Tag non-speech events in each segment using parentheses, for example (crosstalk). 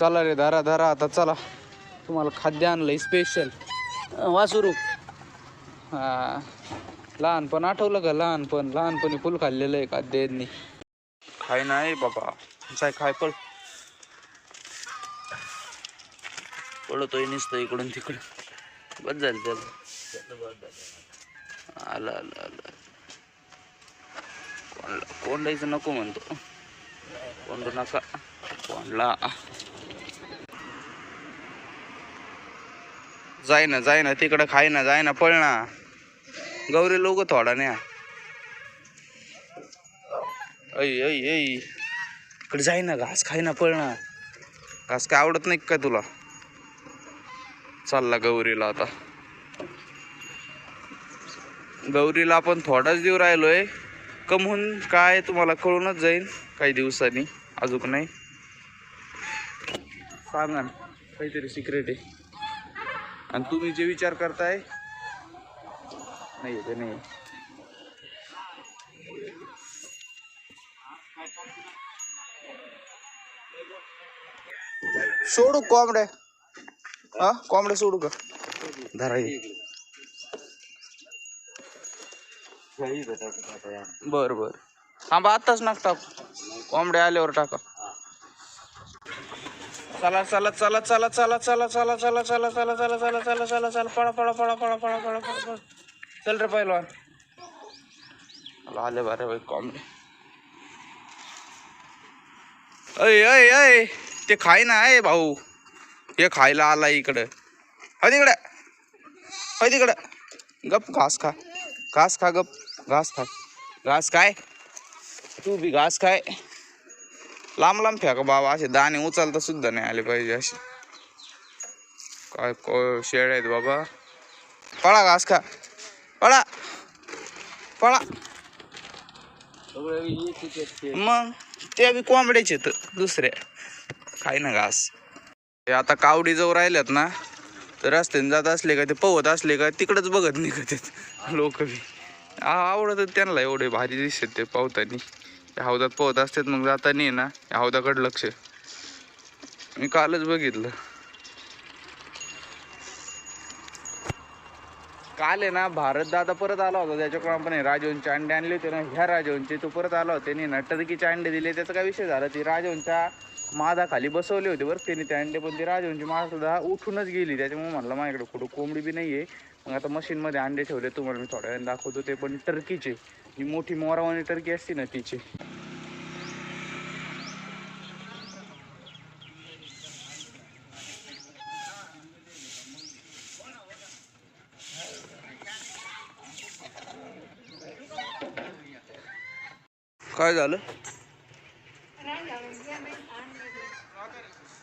चला रे धरा धरा. आता चला. तुम्हाला खाद्य आणलंय स्पेशल वासुरू. लहानपण आठवलं का? लहानपण लहानपणी फुल खाल्लेलं आहे खाद्य यांनी. खाय नाही बाबा. जाय खाय पळ. पळतोय निसतं इकडून तिकडं बस झालं त्याला. आलं आलं आलं कोंडला कोंडायचं नको म्हणतो. कोंडू नका. कोंडला. जाय ना जाय ना तिकडं खाय ना जाय ना पळ ना गौरी लोक थोडा न्या. ऐ ऐ ऐ. इकडे जाय ना घास खाय ना पळ ना घास काय आवडत नाही का तुला? चालला गौरीला आता. गौरीला आपण थोडाच देऊ राहिलोय. कमहून काय तुम्हाला कळूनच जाईल काही दिवसांनी अजून नाही. सांगा ना काहीतरी सिक्रेट आहे. आणि तुम्ही जे विचार करताय नाही ते नाही. सोडू कोंबड्या? हा कोंबड्या सोडू का? धरा. बर बर. थांबा आताच नाक टाकू. कोंबड्या आल्यावर टाका. चला चला चला चला चला चला चला चला चला चला चला चला चला चला चला पळा पळा पळा पळा पळा पळा पळा चल रे पहिलवान आले बारे भाई कोंबडे अय अय अय ते खाय ना आहे भाऊ हे खायला आला इकडं हो तिकडं हो तिकडं गप घास खा घास खा गप घास खा घास काय तू बी घास काय लांब लांब फेका बाबा? असे दाणे उचलता सुद्धा नाही आले पाहिजे असे. काय को शेड आहेत बाबा. पळा घास खा. पळा. पळा. मग ते बी कोंबड्याचे तर दुसऱ्या. काय ना घास. हे आता कावडी जवळ राहिल्यात ना तर रस्त्याने जात असले का ते पवत असले का तिकडंच बघत निघत लोक बी. आ- आवडत त्यांना एवढे भारी दिसत ते पावतानी. त्या हौदात पोहत असतात मग जाताना ये ना या हौदाकडे लक्ष. मी कालच बघितलं. काल आहे ना भारत दादा परत आला होता त्याच्याकडून आपण राजवंचे अंडे आणले होते ना ह्या राजवंचे तो परत आला होता त्यांनी ना टर्कीचे अंडे दिले त्याचा काय विषय झाला? ती राजवंच्या मादाखाली बसवले होते बरं त्यांनी ते अंडे पण ती राजवंची मादा सुद्धा उठूनच गेली त्याच्यामुळे म्हटलं माझ्याकडे कुठं कोंबडी बी नाही आहे मग आता मशीनमध्ये अंडे ठेवले तुम्हाला मी थोड्या वेळाने दाखवतो ते पण टर्कीचे. ही मोठी मोरावानी टर्की असते ना तिची. काय झालं?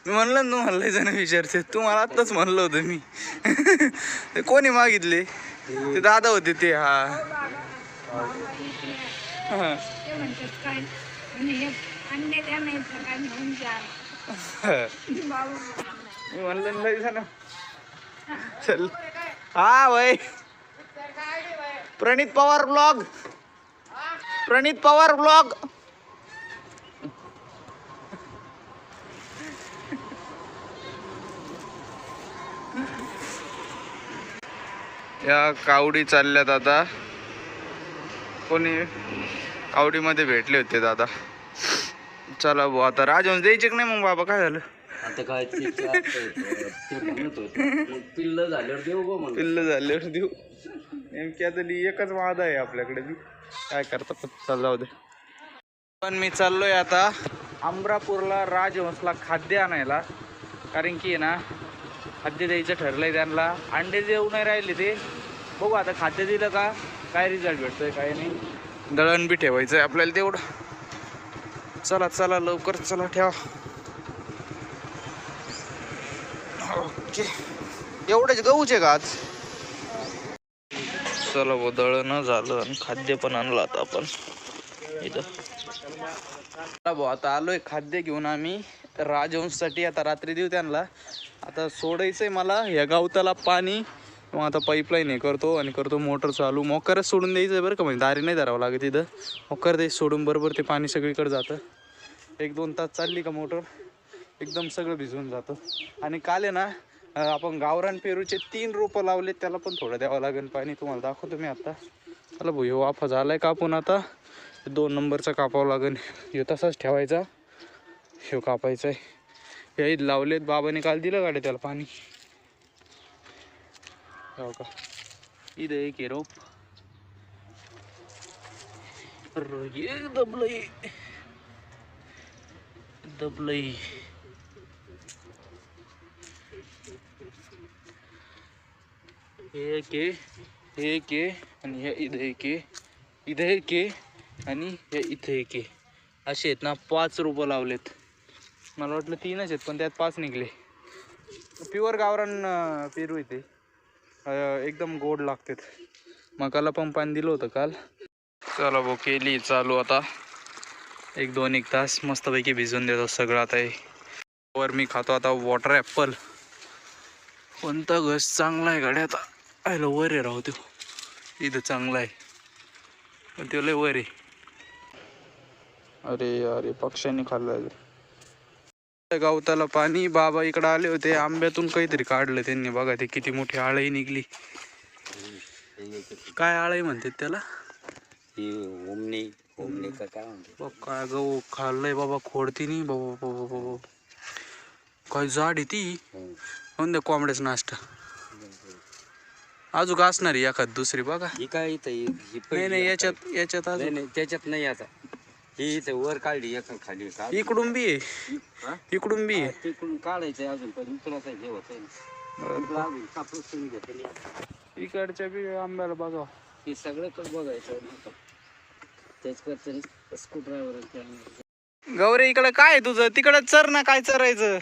मी म्हणलं ना तुम्हाला म्हणलं जण विचारते. तुम्हाला आत्ताच म्हणलं होतं मी. (laughs) कोणी मागितले? ते दादा होते ते हा. मी म्हणलं लई झालं चल. हा वय. प्रणित पवार ब्लॉग. प्रणित पवार ब्लॉग. या कावडी चालल्यात आता. कोणी कावडीमध्ये भेटले होते दादा. चला भाऊ आता राजवंश द्यायचे की नाही मग बाबा? काय झालं? आता काय ते चार ते म्हणत होते. मग पिल्ल झाल्यावर देऊ गो पिल्ल झाल्यावर देऊ. नेमकी आता ली एकच वाद आहे आपल्याकडे बी. काय करता पण चल जाऊ दे. पण मी चाललोय आता अमरापूरला राजहंसला खाद्य आणायला. कारण की आहे ना खाद्य द्यायचं ठरलंय त्यांना. अंडे देऊ नाही राहिले ते. बघू आता खाद्य दिलं का? काय रिझल्ट भेटतोय काय नाही. दळण बी ठेवायचं आहे आपल्याला तेवढं. चला चला लवकर चला ठेवा. ओके. एवढेच आहे का आज? चला भाऊ दळण झालं आणि खाद्य पण आणलं आता आपण. इथं. चला भाऊ आता आलोय खाद्य घेऊन आम्ही. राजवंशसाठी आता रात्री देऊ त्यांना. आता सोडायचंय मला या गावताला पाणी. मग आता पाईपलाईन हे करतो आणि करतो मोटर चालू. मोकरच सोडून द्यायचं बरं का? म्हणजे दारी नाही धरावं लागत इथं. मोकर द्यायचं सोडून बरोबर ते पाणी सगळीकडे जातं. एक दोन तास चालली का मोटर एकदम सगळं भिजून जातं. आणि काल आहे ना आपण गावरान पेरूचे तीन रोपं लावले त्याला पण थोडं द्यावं लागेल पाणी. तुम्हाला दाखवतो मी आता. चला भाऊ वाफ वाफा झालाय कापून आता. दोन नंबरचा कापावं लागेल. ह्यो तसाच ठेवायचा. ह्यो कापायचा आहे हे लावलेत बाबाने काल दिलं गाडी त्याला पाणी. हो का इथं एक आहे रोप अरे, हे दबलंय हे के हे के आणि हे इथे के इथे के आणि हे इथं एक असे आहेत ना पाच रोपं लावलेत मला वाटलं तीनच आहेत पण त्यात पाच निघले प्युअर गावरान पेरू येते एकदम गोड लागतात. मकाला पण पाणी दिलं होतं काल. चला भाऊ केली चालू आता. एक दोन एक तास मस्तपैकी भिजून देतो सगळं आता हे. वर मी खातो आता वॉटर ॲपल कोणता घस चांगला आहे गाड्या आता. आयला वर आहे राहू तो इथं चांगला आहे. पण तो लय वर आहे. अरे अरे पक्ष्यांनी खाल्लं गवताला पाणी. बाबा इकडं आले होते. आंब्यातून काहीतरी काढलं त्यांनी. बघा ते किती मोठी आळही निघली. काय आळही म्हणतात त्याला? काय गहू खाल्लंय बाबा. खोडती बाबा बाबा बाबा काय जाड आहे ती. हम्म. म्हणून कोंबड्याचा नाश्ता अजून असणार आहे एखाद दुसरी बघा. ही काय नाही नाही. याच्यात याच्यात नाही अजून नाही त्याच्यात नाही आता. ही इथं वर काढली एका खाली का इकडून बी आहे. हा? इकडून बी आहे. तिकडून काढायचंय अजून पण इकडं हे होत अजून कापूस तुम्ही घेतली इकडच्या बी आंब्याला बघा. हे सगळं बघायचं. तेच करते स्क्रू ड्रायव्हर गौरी इकडं काय आहे तुझं? तिकडं चर ना काय चरायचं?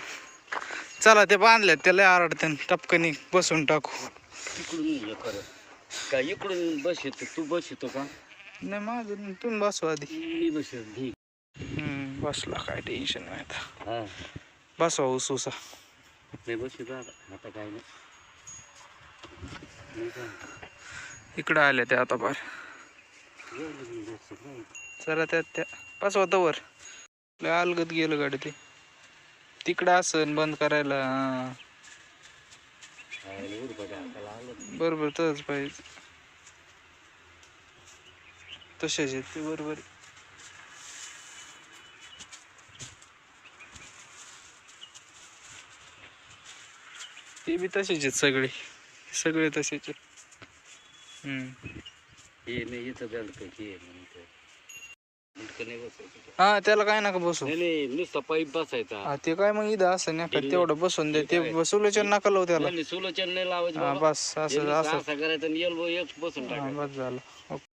चला ते बांधल्यात त्याला आरडते. टपकनी बसून टाकू. तिकडून हे कर का इकडून बस येतो? तू बस येतो का? नाही माझं तुम्ही बसवा आधी. मी बस ठीक. हम्म, बसला काय टेन्शन नाही आता. हा. बसवा उसूसा. मी बस आता काय नाही. मी काय? इकडं आल्या त्या आता एवढं मी काय? चला त्यात त्या. बसवा तवर लय अलगत गेलं गाडी ते. तिकडं असन बंद करायला. हा. बरोबर तसंच पाहिजे. तसेच आहेत ते बरोबर. ते बी तसेच आहेत सगळे सगळे तसेच. हे नाही इथं त्याला काय नका बसू. नुसता पाईप बसायचा. हा ते काय मग इथं असं नाही का तेवढं बसून दे ते बसवल्याच्या नका लावू त्याला. सुलोचन नाही लावायचं हा. बस असं असं. करायचं बसून हा, बस झालं. ओके.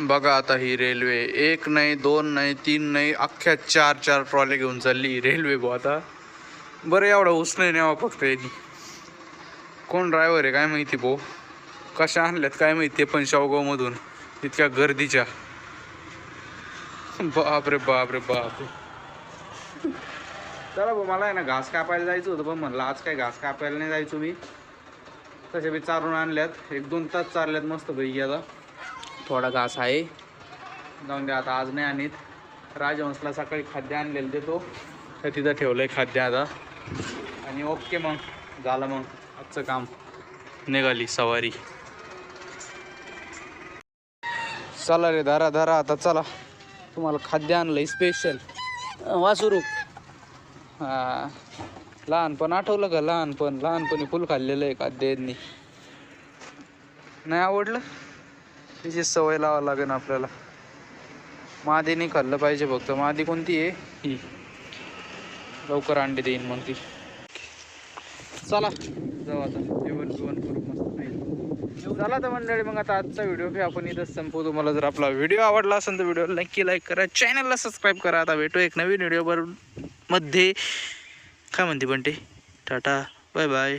बघा आता ही रेल्वे. एक नाही दोन नाही तीन नाही अख्ख्या चार चार ट्रॉले घेऊन चालली रेल्वे भाऊ आता. बरं एवढा ऊस नाही न्यावा फक्त यांनी. कोण ड्रायव्हर आहे काय माहिती भाऊ कशा आणल्यात काय माहिती ते पण शावगावमधून इतक्या गर्दीच्या. बापरे बापरे बापरे. चला भाऊ मला आहे ना घास कापायला जायचं होतं पण म्हणलं आज काय घास कापायला नाही जायचो मी. तसे बी चारून आणल्यात. एक दोन तास चारल्यात मस्त पैकी आता. थोडा घास आहे. जाऊन द्या आता आज नाही आणीत. राजहंसला सकाळी खाद्य आणलेलं देतो. तर तिथं ठेवलंय खाद्य आता. आणि ओके मग झालं मग. आजचं काम. निघाली सवारी. चला रे धरा धरा. आता चला. तुम्हाला खाद्य आणलंय स्पेशल वासुरू. लहानपण आठवलं का? लहानपण लहानपणी फुल खाल्लेलं आहे खाद्यांनी नाही आवडलं? त्याची सवय लावावं लागेल आपल्याला. मादीने खाल्लं पाहिजे फक्त. मादी कोणती आहे? ही. लवकर अंडे देईन मग ती. चला. जाऊ आता. जेवण जेवण करू मस्त. नाही. झाला तर मंडळी मग आता आजचा व्हिडिओ हे आपण इथंच संपू तुम्हाला. जर आपला व्हिडिओ आवडला असेल तर व्हिडिओ नक्की लाईक करा. चॅनलला सबस्क्राईब करा. आता भेटू एक नवीन व्हिडिओमध्ये. काय म्हणते पण ते? टाटा. Bye bye